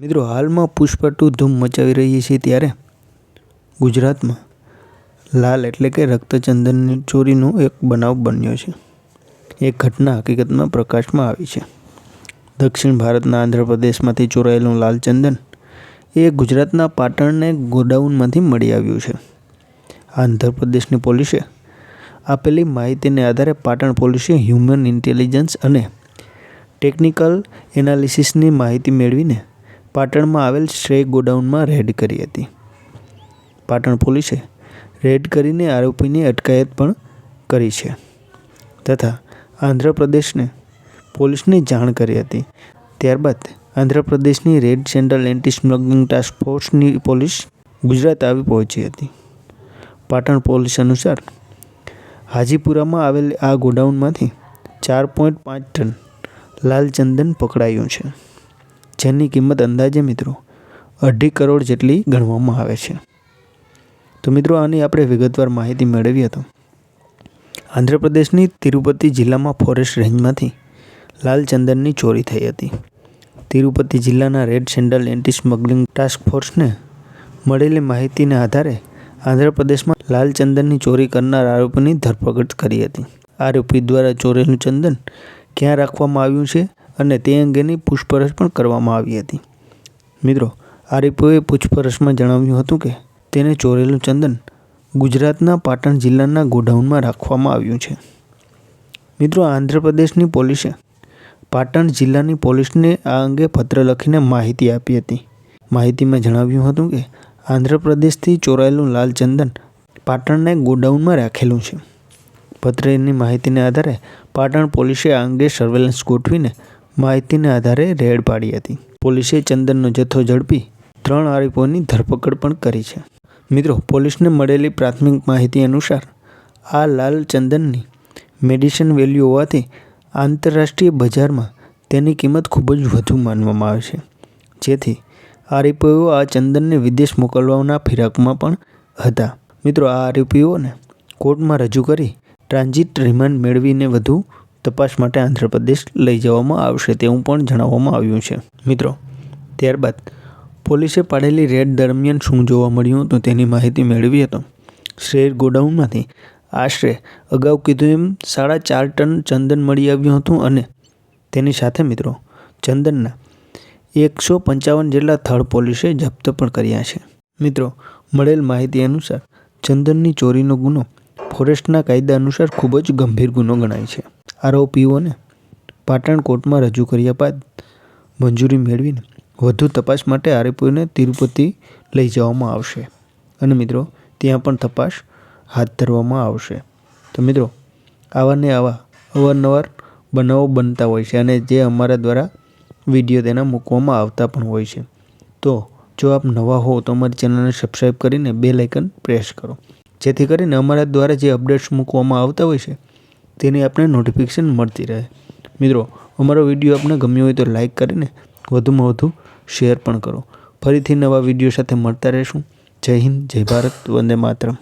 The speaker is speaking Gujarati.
મિત્રો, હાલમાં પુષ્પા ટુ ધૂમ મચાવી રહી છે ત્યારે ગુજરાતમાં લાલ એટલે કે રક્તચંદનની ચોરીનો એક બનાવ બન્યો છે. એક ઘટના હકીકતમાં પ્રકાશમાં આવી છે. દક્ષિણ ભારતના આંધ્રપ્રદેશમાંથી ચોરાયેલું લાલચંદન એ ગુજરાતના પાટણને ગોડાઉનમાંથી મળી આવ્યું છે. આંધ્રપ્રદેશની પોલીસે આપેલી માહિતીને આધારે પાટણ પોલીસે હ્યુમન ઇન્ટેલિજન્સ અને ટેકનિકલ એનાલિસિસની માહિતી મેળવીને પાટણમાં આવેલ શ્રેય ગોડાઉનમાં રેડ કરી હતી. પાટણ પોલીસે રેડ કરીને આરોપીની અટકાયત પણ કરી છે. તથા આંધ્રપ્રદેશને પોલીસને જાણ કરી હતી. ત્યારબાદ આંધ્રપ્રદેશની red central anti smuggling task ફોર્સની પોલીસ ગુજરાત આવી પહોંચી હતી. પાટણ પોલીસ અનુસાર હાજીપુરામાં આવેલ આ ગોડાઉનમાંથી ચાર પોઈન્ટ પાંચ ટન લાલ ચંદન પકડાયું છે. જેની કિંમત અંદાજે મિત્રો અઢી કરોડ જેટલી ગણવામાં આવે છે. તો મિત્રો આની આપણે વિગતવાર માહિતી મેળવી હતો આંધ્રપ્રદેશની તિરુપતિ જિલ્લામાં ફોરેસ્ટ રેન્જમાંથી લાલચંદનની ચોરી થઈ હતી. તિરુપતિ જિલ્લાના red sandal anti smuggling task ફોર્સને મળેલી માહિતીના આધારે આંધ્રપ્રદેશમાં લાલચંદનની ચોરી કરનાર આરોપીની ધરપકડ કરી હતી. આરોપી દ્વારા ચોરેલું ચંદન ક્યાં રાખવામાં આવ્યું છે? અને તે અંગેની પૂછપરછ પણ કરવામાં આવી હતી. મિત્રો આરોપીઓએ પૂછપરછમાં જણાવ્યું હતું કે, તેને ચોરેલું ચંદન ગુજરાતના પાટણ જિલ્લાના ગોડાઉનમાં રાખવામાં આવ્યું છે. મિત્રો, આંધ્રપ્રદેશની પોલીસે પાટણ જિલ્લાની પોલીસને આ અંગે પત્ર લખીને માહિતી આપી હતી. માહિતીમાં જણાવ્યું હતું કે, આંધ્રપ્રદેશથી ચોરાયેલું લાલ ચંદન પાટણના ગોડાઉનમાં રાખેલું છે. પત્રની માહિતીને આધારે પાટણ પોલીસે આ અંગે સર્વેલન્સ ગોઠવીને માહિતીના આધારે રેડ પાડી હતી. પોલીસે ચંદનનો જથ્થો ઝડપી ત્રણ આરોપીઓની ધરપકડ પણ કરી છે. મિત્રો, પોલીસને મળેલી પ્રાથમિક માહિતી અનુસાર, આ લાલ ચંદનની મેડિસિન વેલ્યુ હોવાથી આંતરરાષ્ટ્રીય બજારમાં તેની કિંમત ખૂબ જ વધુ માનવામાં આવે છે. જેથી આરોપીઓ આ ચંદનને વિદેશ મોકલવાના ફિરાકમાં પણ હતા. મિત્રો, આ આરોપીઓને કોર્ટમાં રજૂ કરી ટ્રાન્ઝિટ રિમાન્ડ મેળવીને વધુ તપાસ માટે આંધ્રપ્રદેશ લઈ જવામાં આવશે તેવું પણ જણાવવામાં આવ્યું છે. મિત્રો, ત્યારબાદ પોલીસે પાડેલી રેડ દરમિયાન શું જોવા મળ્યું હતું તેની માહિતી મેળવી હતો. શેર ગોડાઉનમાંથી આશરે અગાઉ કીધું એમ સાડા ચાર ટન ચંદન મળી આવ્યું હતું અને તેની સાથે મિત્રો, ચંદનના એકસો પંચાવન જેટલા થર્ડ પોલીસે જપ્ત પણ કર્યા છે. મિત્રો, મળેલ માહિતી અનુસાર ચંદનની ચોરીનો ગુનો ફોરેસ્ટના કાયદા અનુસાર ખૂબ જ ગંભીર ગુનો ગણાય છે. આરોપીઓને પાટણ કોર્ટમાં રજૂ કર્યા બાદ મંજૂરી મેળવીને વધુ તપાસ માટે આરોપીઓને તિરુપતિ લઈ જવામાં આવશે. અને મિત્રો, ત્યાં પણ તપાસ હાથ ધરવામાં આવશે. તો મિત્રો, આવા ને આવા અવારનવાર બનાવો બનતા હોય છે અને જે અમારા દ્વારા વીડિયો તેના મૂકવામાં આવતા પણ હોય છે. તો જો આપ નવા હો તો અમારી ચેનલને સબસ્ક્રાઈબ કરીને બે લાઇકન પ્રેસ કરો. જેથી કરીને અમારા દ્વારા જે અપડેટ્સ મૂકવામાં આવતા હોય છે તેની આપણે નોટિફિકેશન મળતી રહે. મિત્રો, અમારો વીડિયો આપને ગમ્યો હોય તો લાઇક કરીને વધુમાં વધુ શેર પણ કરો. ફરીથી નવા વીડિયો સાથે મળતા રહેશું. જય હિન્દ, જય ભારત, વંદે માતરમ.